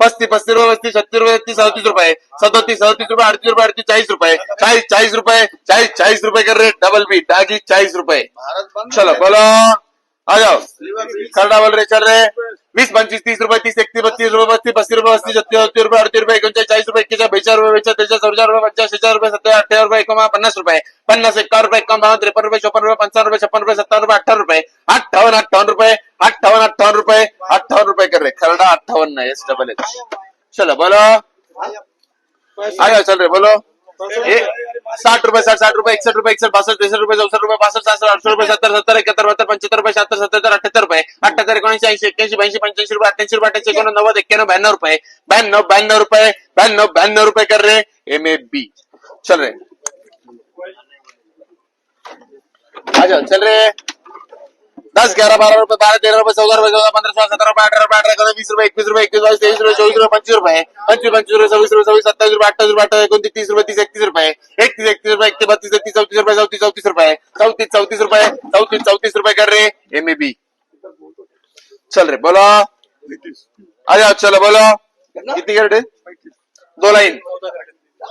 पस्तीस पस्तीस रुपये पस्तीस छत्तीस रुपये छत्तीस सदतीस रुपये. सदोतीस सदतीस रुपये अडतीस रुपये अडतीस चाळीस रुपये. चाळीस चाळीस रुपये चाळीस चाळीस रुपये कर रे डबल बी डागी चाळीस रुपये. चलो बोलो. आ जाओ. खरडा बोल रे चल रे. वीस पंचवीस तीस रुपये तीस एकतीस बत्तीस रुपये बत्तीस पस्तीस रुपये पस्तीस छत्तीस रुपये अडतीस रुपये एकोणचाळीस चाळीस रुपये एक्केचाळीस बेचाळीस रुपये बेचाळीस त्रेचाळीस चौचाळीस रुपये पंचाळीस शेचाळीस रुपये सत्तर अठ्ठावीस रुपये एकोणा पन्नास रुपये पन्नास एकावन्न रुपये एकावन्न त्रेपन्न रुपये चोपन्न रुपये पंचावन्न रुपये छप्पन रुपये सत्तावन्न रुपये अठ्ठावन्न रुपये अठ्ठावन्न अठ्ठावन्न रुपये अठ्ठावन्न अठ्ठावन्न रुपये अठ्ठावन्न रुपये कर रे. खरडा अठ्ठावन्न एस डबल एच. चलो बोलो. आ जाओ चल रे बोलो. साठ रुपये साठ साठ रुपये एकसठ रुपये एकसठ बासष्ट त्रेसष्ट रुपये चौसष्ट रुपये बासष्ट सहासष्ट अडुसष्ट रुपये सत्तर सत्तर एकाहत्तर बहात्तर पंच्याहत्तर रुपये शहात्तर सत्तर अठ्याहत्तर रुपये अठ्याहत्तर एकोणीशे ऐंशी एक्क्याऐंशी ब्याऐंशी पंच्याऐंशी रुपये अठ्ठ्याऐंशी रुपये अठ्ठ्याऐंशी एकोणनव्वद नव्वद एक्क्याण्णव ब्याण्णव रुपये ब्याण्णव ब्याण्णव रुपये ब्याण्णव ब्याण्णव रुपये कर रे एम ए बी चल रे. चल रे. दस ग्यारह बारह रुपए बारह तेरह रुपए चौदह रुपए चौदह पंद्रह सोलह सत्रह रुपए अठारह रुपए अठारह उन्नीस, बीस रुपए इक्कीस रुपए इक्कीस बाईस तेईस रुपए चौबीस रुपए पच्चीस रुपए पच्चीस पच्चीस रुपए छब्बीस रुपए छब्बीस सत्ताईस रुपए अट्ठाईस रुपए अट्ठाईस उनतीस तीस रुपए तीस इकतीस रुपए इकतीस इकतीस रुपए इकतीस बत्तीस इकतीस चौतीस रुपए चौतीस चौतीस रुपए चौतीस चौतीस रुपए चौतीस चौतीस रुपए कर रहे एम बी चल रे बोलो। आ जाओ चलो बोलो। कितनी कर दो लाइन।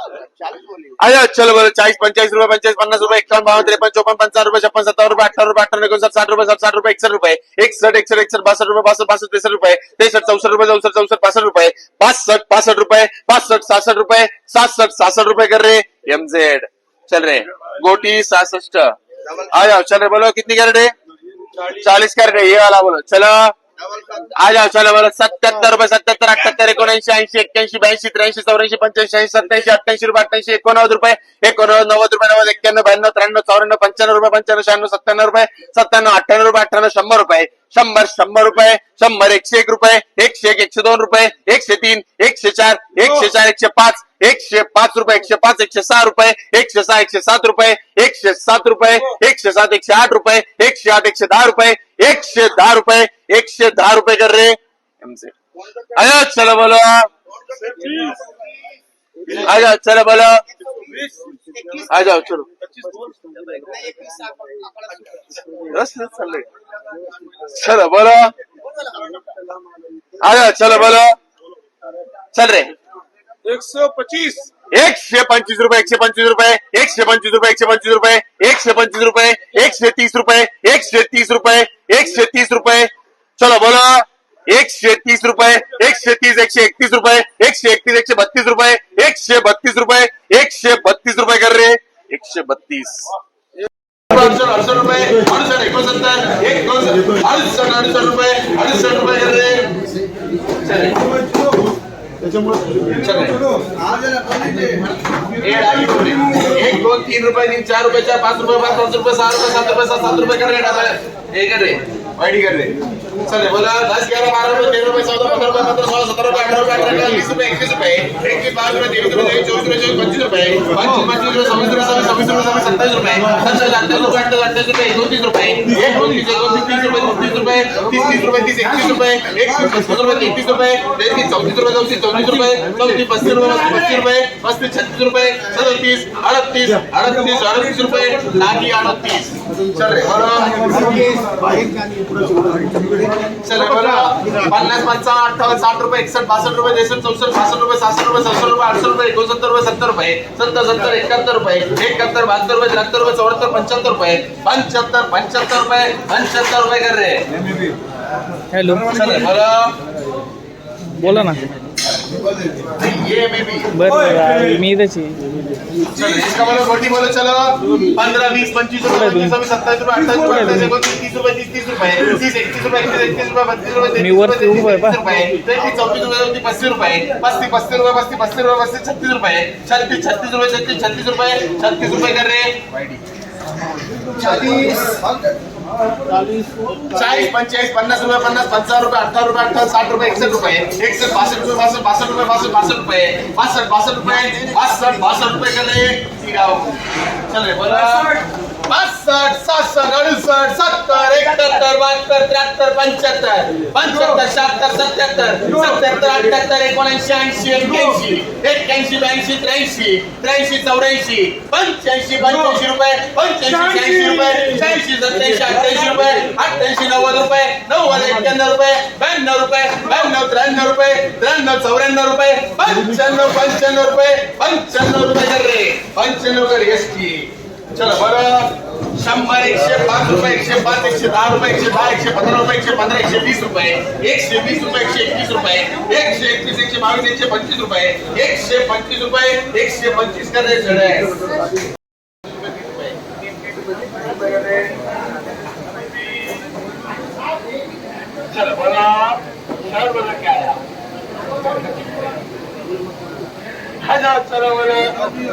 अरे चलो बोलो चाळीस पंचाळीस रुपये पंचाळीस पन्नास रुपये एकावन्न बावन्न त्रेपन्न चोपन्न पंचावन्न रुपये छप्पन सत्तावन्न रुपये अठरा रुपये अठ्ठावन्न एकोणसाठ साठ रुपये साठ रुपये एकसठ रुपये एकसष्ट एकसष्ट एकसठ बासष्ट रुपये बासष्ट बासष्ट त्रेसष्ट रुपये त्रेसष्ट चौसष्ट रुपये चौसष्ट चौसष्ट पासष्ट रुपये पासष्ट पासष्ट रुपये पासष्ट सहासष्ट रुपये सासष्ट सहासष्ट रुपये कर रे एमजेड चल रे गोटी सहासष्ट आ जाओ चल रे बोलो कितनी कैरेट है चालीस कैरेट है ये वाला बोलो. चलो. आज जाओ मला सत्याहत्तर रुपये सत्याहत्तर अठ्याहत्तर एकोणऐंशी ऐंशी एक्क्याऐंशी ब्याऐंशी त्र्याऐंशी चौऱ्याऐंशी पंच्याऐंशी ऐंशी सत्याऐंशी अठ्ठ्याऐंशी रुपये अठ्ठ्याऐंशी एकोणनव्वद रुपये एकोणनव्वद नव्वद रुपये नव्वद एक्क्याण्णव ब्याण्णव त्र्याण्णव चौऱ्याण्णव पंच्याण्णव रुपये पंच्याण्णव शहाण्णव सत्त्याण्णव रुपये सत्त्याण्णव अठ्ठ्याण्णव रुपये अठ्ठ्याण्णव शंभर रुपये. शंभर शंभर रुपये शंभर एकशे एक रुपये एकशे एक एकशे दोन रुपये एकशे तीन एकशे चार एकशे चार एकशे पाच एकशे पाच रुपये एकशे पाच एकशे सहा रुपये एकशे सहा एकशे सात रुपये एकशे सात रुपये एकशे सात एकशे आठ रुपये एकशे आठ एकशे दहा रुपये एकशे दहा रुपये एकशे दहा रुपये कर रे एमसे आया चलो बोलो आ जाओ चलो बोलो आ जाओ चलो रस रस चाललंय चलो बोलो जाओ चलो बोलो चल रे एक सौ पच्चीस एकशे पंचवीस रुपये एकशे पंचवीस रुपये एकशे पंचवीस रुपये एकशे पंचवीस रुपये एकशे पंचवीस रुपये एकशे तीस रुपये एकशे तीस रुपये एकशे तीस रुपये चलो बोलो एकशे तीस रुपये एकशे तीस एकशे एकतीस रुपये एकशे एकतीस एकशे बत्तीस रुपये एकशे बत्तीस रुपये एकशे बत्तीस रुपये कर रे एकशे बत्तीस अडुसष्ट अडुसष्ट रुपये अडुसष्ट एकोणसत्तर एक अडुसष्ट अडुसष्ट रुपये अडुसष्ट रुपये कर रे. एक दोन तीन रुपये तीन चार रुपये चार पाच रुपये पाच पाच रुपये सहा रुपये सात रुपये सात सात रुपये कर रे डबल हे कर रे. वाईडी कर रे. चल रे बोला दस ग्यारह बारह रुपये तेरह रुपये चौदह पंद्रह रुपये पंद्रह सोलह सत्रह रुपये अठारह रुपये अठारह बीस रुपये इक्कीस रुपये इक्कीस बाईस रुपये तेईस रुपये तेईस चौबीस रुपये चौबीस पच्चीस रुपये पच्चीस पच्चीस रुपये छब्बीस रुपये छब्बीस छब्बीस रुपये छब्बीस सत्ताईस रुपये सत्ताईस अट्ठाईस रुपये अट्ठाईस अट्ठाईस रुपये एकोणतीस रुपये एक दोन तीस एकोणतीस तीस रुपये तीस रुपये तीस तीस रुपये तीस एकतीस रुपये एकतीस पस्तीस रुपये तेहतीस रुपये तेहतीस चौतीस रुपये चौतीस चौतीस रुपये चौतीस पस्तीस रुपये पस्तीस रुपये पस्तीस छत्तीस रुपये सदतीस अडतीस अडतीस अडतीस रुपये लागी अडतीस। चल रे चल रे बोला. पन्नास पंचावन्न अठ्ठावन्न साठ रुपये एकसष्ट बासष्ट रुपये त्रेसष्ट चौसष्ट पासष्ट रुपये सहासष्ट रुपये सहासष्ट रुपये आठशे रुपये एकोणसत्तर रुपये सत्तर रुपये सत्तर सत्तर एकाहत्तर रुपये एकाहत्तर बहात्तर रुपये त्र्याहत्तर रुपये चौऱ्याहत्तर पंच्याहत्तर रुपये पंच्याहत्तर पंच्याहत्तर रुपये पंच्याहत्तर रुपये कर रे. हॅलो. चल बोला ना. बरं मी पंद्रह बीस पच्चीस रुपये पच्चीस रुपये सत्ताईस रुपये रुपये तीस रुपये तीस तीस रुपये तीस एकतीस रुपये एकतीस एकतीस रुपये बत्तीस रुपये मी पहा. तेहतीस चौतीस रुपये पस्तीस रुपये पस्तीस पस्तीस रुपये पस्तीस पस्तीस रुपये पस्तीस छत्तीस रुपये छत्तीस छत्तीस रुपये छत्तीस छत्तीस रुपये छत्तीस रुपये कर रे. चाळीस पंचेचाळीस पन्नास रुपये पन्नास पंचावन्न रुपये अठ्ठावन्न रुपये अठ्ठावन्न साठ रुपये एकसष्ट रुपये एकसष्ट बासष्ट रुपये बासष्ट बासष्ट रुपये बासष्ट बासष्ट रुपये बासष्ट बासष्ट रुपये बासष्ट बासष्ट रुपये कर रे तिराव चल रे. बरं पासष्ट सहासष्ट अडुसष्ट सत्तर एकाहत्तर बहात्तर त्र्याहत्तर पंच्याहत्तर पंच्याहत्तर शहात्तर सत्याहत्तर सत्याहत्तर अठ्याहत्तर एकोणऐंशी ऐंशी एक्क्याऐंशी एक्क्याऐंशी ब्याऐंशी त्र्याऐंशी त्र्याऐंशी चौऱ्याऐंशी पंच्याऐंशी पंच्याऐंशी रुपये पंच्याऐंशी शहाऐंशी रुपये शहाऐंशी सत्याऐंशी अठ्ठ्याऐंशी रुपये अठ्ठ्याऐंशी नव्वद रुपये नव्वद एक्क्याण्णव रुपये ब्याण्णव रुपये ब्याण्णव त्र्याण्णव रुपये त्र्याण्णव चौऱ्याण्णव रुपये पंच्याण्णव पंच्याण्णव रुपये पंच्याण्णव रुपये कर रे पंच्याण्णव कर एस टी चला बरं. शंभर एकशे पाच रुपये एकशे पाच एकशे दहा रुपये एकशे दहा एकशे पंधरा रुपये एकशे पंधरा एकशे वीस रुपये. एकशे वीस रुपये एकशे एकवीस रुपये. एकशे एकवीस एकशे बावीस एकशे पंचवीस रुपये. एकशे पंचवीस रुपये एकशे पंचवीस करायचे चला बोला सर बोला काय? हजार चला बोला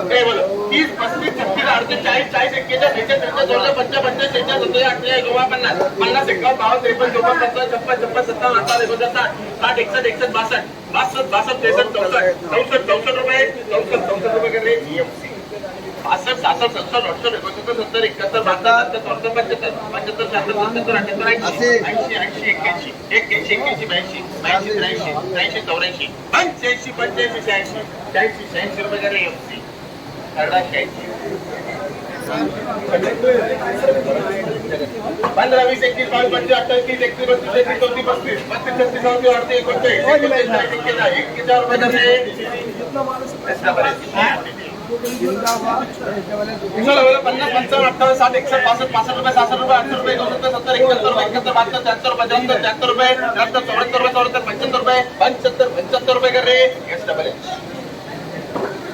काय बोला? तीस पस्तीस छत्तीस अडतीस चाळीस चाळीस एक्केचाळीस बेचाळीस त्रेचाळीस पंचावन्न पंचावन्न शेहेचाळीस सत्तेचाळीस अठ्ठेचाळीस गोवा पन्नास पन्नास एकावन्न बावन्न त्रेपन्न चोपन्न पंचावन्न छप्पन छप्पन सत्तावन्न अठ्ठावन्न एकोणसाठ साठ साठ एकसष्ट एकसष्ट बासष्ट बासष्ट बासष्ट त्रेसष्ट चौसष्ट चौसष्ट चौसष्ट रुपये चौसष्ट चौसष्ट रुपये करले. जीएमसी पासष्ट सहासष्ट सत्तर अडुसष्ट एकोणसत्तर सत्तर एकाहत्तर बहात्तर चौहत्तर पंच्याहत्तर पंच्याहत्तर शहात्तर सत्तर अठ्याहत्तर ऐंशी ऐंशी ऐंशी एक्क्याऐंशी एक्क्याऐंशी एक्क्याऐंशी ब्याऐंशी ब्याऐंशी त्र्याऐंशी त्र्याऐंशी चौऱ्याऐंशी पंच्याऐंशी पंच्याऐंशी शहाऐंशी शहाऐंशी शहाऐंशी रुपये शहाऐंशी. पंधरा वीस एकतीस बावीस पंचवीस अठ्ठावीस तीस एकतीस बत्तीस एकतीस चौतीस पस्तीस पस्तीस छत्तीस चौतीस अडतीस एकोणचाळीस एकोणचाळीस रुपये चला बोला पन्नास पंचावन्न अठ्ठावन्न साठ एकसष्ट पासष्ट पासष्ट रुपये सहासष्ट रुपये आठशे रुपये एकोणसत्तर सत्तर एकाहत्तर रुपये एकाहत्तर बहात्तर त्र्याहत्तर त्र्याहत्तर रुपये त्र्याहत्तर चौऱ्याहत्तर रुपये चौऱ्याहत्तर पंच्याहत्तर रुपये पंच्याहत्तर पंच्याहत्तर रुपये कर रे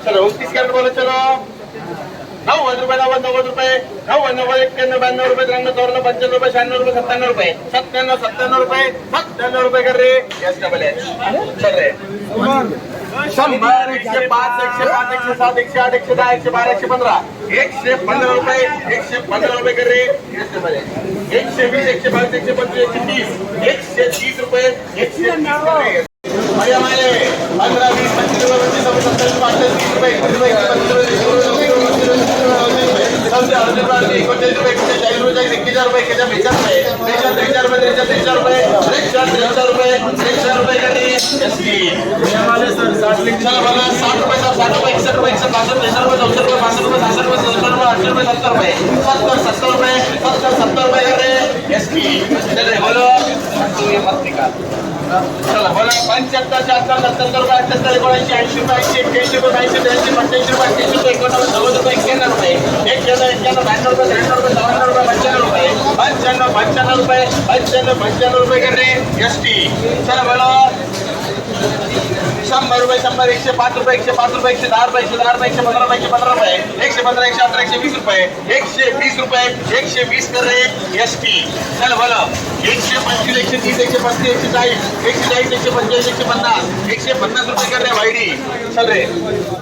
चलो उनतीस कॅरेट बोला चलो नव्वद रुपये नव्वद नव्वद रुपये नव्वद नव्वद एक्क्याण्णव ब्याण्णव रुपये त्र्याण्णव चौऱ्याण्णव पंच्याण्णव रुपये शहाण्णव रुपये सत्त्याण्णव रुपये सत्त्याण्णव सत्त्याण्णव रुपये सत्त्याण्णव रुपये कर रे एस डबल एच चल रे शंभर एकशे पाच एकशे पाच एकशे सात एकशे आठ एकशे दहा एकशे बारा एकशे पंधरा. एकशे पंधरा रुपये एकशे पंधरा रुपये कर. रे एकशे एकशे वीस एकशे बावीस एकशे पंचवीस एकशे तीस. एकशे तीस रुपये एकशे तीस पंधरा वीस पंचवीस रुपये पंचवीस सव्वीस एकशे अडतीस रुपये, अडतीस, एकोणचाळीस रुपये एकोणचाळीस चाळीस रुपये चाळीस एक्केचाळीस रुपये एक्केचाळीस बेचाळीस रुपये त्रेचाळीस रुपये त्रेचाळीस रुपये त्रेचाळीस त्रेचाळीस रुपये त्रेचाळीस रुपये कधी साठ रुपये साठ रुपये एकसष्ट रुपये एकसष्ट बासष्ट त्रेसष्ट रुपये चौसष्ट रुपये पासष्ट रुपये सहासष्ट रुपये सत्तर रुपये आठशे रुपये सत्तर रुपये सत्तर सत्तर रुपये सत्तर सत्तर रुपये कर एस टी. बोलो. चला बोला. पंच्याहत्तर शहात्तर सत्तर रुपये अठ्याहत्तर एकोणऐंशी ऐंशी रुपये ऐंशी एक्क्याऐंशी रुपये ब्याऐंशी पंच्याऐंशी रुपये अठ्ठ्याऐंशी रुपये एकोणनव्वद नव्वद रुपये रुपये ब्याण्णव रुपये त्र्याण्णव रुपये चौऱ्याण्णव रुपये पंच्याण्णव रुपये. पंच्याण्णव पंच्याण्णव रुपये पंच्याण्णव पंच्याण्णव रुपये कर रे एस टी चला बोला. शंभर रुपये शंभर एकशे पाच रुपये एकशे पाच रुपये एकशे दहा रुपये एकशे दहा रुपये एकशे पंधरा रुपये एकशे पंधरा रुपये. एकशे पंधरा एकशे अठरा एकशे वीस रुपये. एकशे वीस रुपये एकशे वीस कर रे एस टी चल बोला. एकशे पंचवीस एकशे तीस एकशे पस्तीस एकशे चाळीस एकशे चाळीस एकशे पंचेचाळीस एकशे पन्नास एकशे पन्नास रुपये कर रे वायडी चल रे.